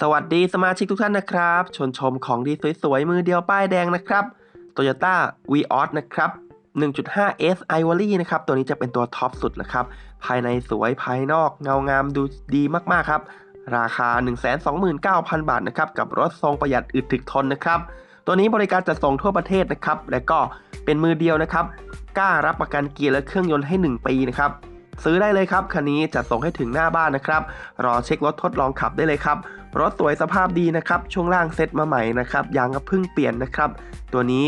สวัสดีสมาชิกทุกท่านนะครับ ชนชมของดีสวยๆ มือเดียวป้ายแดงนะครับ Toyota v ีออนะครับ 1.5 S Ivory นะครับ ตัวนี้จะเป็นตัวท็อปสุดนะครับ ภายในสวยภายนอกเงางามดูดีมากๆครับ ราคา 129,000 บาทนะครับ กับรถทรงประหยัดอึดถึกทนนะครับ ตัวนี้บริการจัดส่งทั่วประเทศนะครับ และก็เป็นมือเดียวนะครับ กล้ารับประกันเกียร์และเครื่องยนต์ให้ 1 ปีนะครับ ซื้อได้เลยครับคันนี้จะส่งให้ถึงหน้าบ้านนะครับ รอเช็ครถทดลองขับได้เลยครับรถสวยสภาพดีนะครับ ช่วงล่างเซ็ตมาใหม่นะครับยางก็เพิ่งเปลี่ยนนะครับ ตัวนี้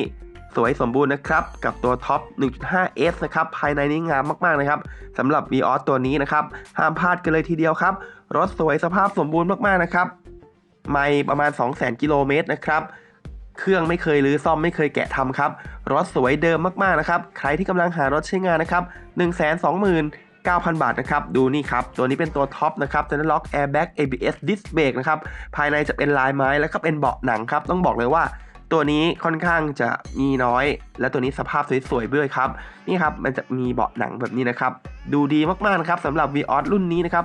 สวยสมบูรณ์นะครับ กับตัวท็อป 1.5S นะครับ ภายในนี้งามมาก ๆ นะครับสำหรับ v ีออตัวนี้นะครับ ห้ามพลาดกันเลยทีเดียวครับ รถสวยสภาพสมบูรณ์มาก ๆ นะครับ ไม่ประมาณ 200,000 กิโลเมตรนะครับ เครื่องไม่เคยรื้อซ่อมไม่เคยแกะทำครับ รถสวยเดิมมาก ๆ นะครับ ใครที่กำลังหารถใช้งานนะครับ 9,000 บาทนะครับ ดูนี่ครับ ตัวนี้เป็นตัวท็อปนะครับจะได้ล็อกแอร์แบ็ก ABS ดิสเบรกนะครับ ภายในจะเป็นลายไม้แล้วก็เป็นเบาะหนังครับ ต้องบอกเลยว่าตัวนี้ค่อนข้างจะมีน้อย และตัวนี้สภาพสวยๆด้วยครับ นี่ครับ มันจะมีเบาะหนังแบบนี้นะครับ ดูดีมากๆนะครับสำหรับ v ีออรุ่นนี้นะครับ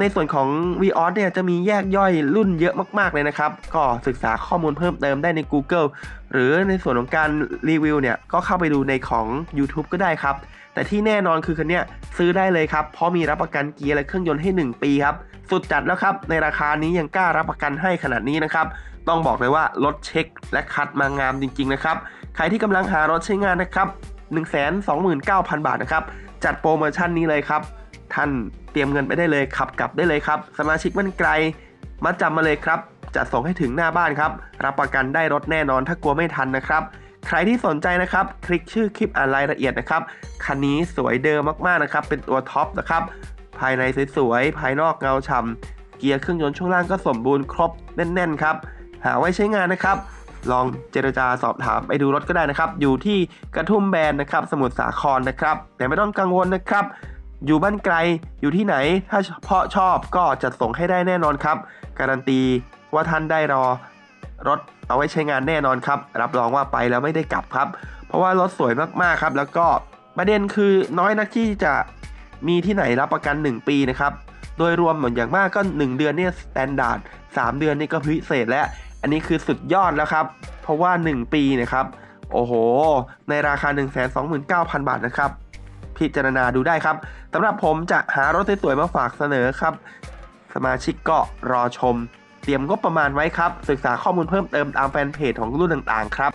ในส่วนของ v ีออเนี่ยจะมีแยกย่อยรุ่นเยอะมาก ๆ เลยนะครับ ก็ศึกษาข้อมูลเพิ่มเติมได้ใน Google หรือในส่วนของการรีวิวเนี่ย ก็เข้าไปดูในของ YouTube ก็ได้ครับ แต่ที่แน่นอนคือคันเนี้ยซื้อได้เลยครับ เพราะมีรับประกันเกียร์และเครื่องยนต์ให้ 1 ปีครับ สุดจัดแล้วครับ ในราคานี้ยังกล้ารับประกันให้ขนาดนี้นะครับต้องบอกเลยว่ารถเช็คและคัดมางามจริง ๆ นะครับ ใครที่กำลังหารถใช้งานนะครับ 129,000 บาทนะครับ จัดโปรโมชั่นนี้เลยครับ ท่านเตรียมเงินไปได้เลยขับกลับได้เลยครับ สมาชิกมันไกลมาจำมาเลยครับจะส่งให้ถึงหน้าบ้านครับ รับประกันได้รถแน่นอนถ้ากลัวไม่ทันนะครับ ใครที่สนใจนะครับ คลิกชื่อคลิปอ่านรายละเอียดนะครับ คันนี้สวยเดิมมากๆนะครับ เป็นตัวท็อปนะครับ ภายในสวยๆ ภายนอกเงาฉ่ำเกียร์เครื่องยนต์ช่วงล่างก็สมบูรณ์ครบแน่นๆ ครับ หาไว้ใช้งานนะครับ ลองเจรจาสอบถามไปดูรถก็ได้นะครับ อยู่ที่กระทุ่มแบนนะครับ สมุทรสาครนะครับ แต่ไม่ต้องกังวลนะครับ อยู่บ้านไกลอยู่ที่ไหนถ้าเพาะชอบก็จะส่งให้ได้แน่นอนครับ การันตีว่าท่านได้รอรถเอาไว้ใช้งานแน่นอนครับ รับรองว่าไปแล้วไม่ได้กลับครับ เพราะว่ารถสวยมากๆครับ แล้วก็ประเด็นคือน้อยนักที่จะมีที่ไหนรับประกัน 1 ปีนะครับ โดยรวมเหมือนอย่างมากก็ 1 เดือนเนี่ยสแตนดาร์ด3เดือนนี่ก็พิเศษแล้ว อันนี้คือสุดยอดแล้วครับ เพราะว่า 1 ปีนะครับ โอ้โห ในราคา 129,000 บาทนะครับ พิจารณาดูได้ครับสำหรับผมจะหารถสวยๆมาฝากเสนอครับ สมาชิกก็รอชม เตรียมงบประมาณไว้ครับ ศึกษาข้อมูลเพิ่มเติมตามแฟนเพจของรุ่นต่างๆครับ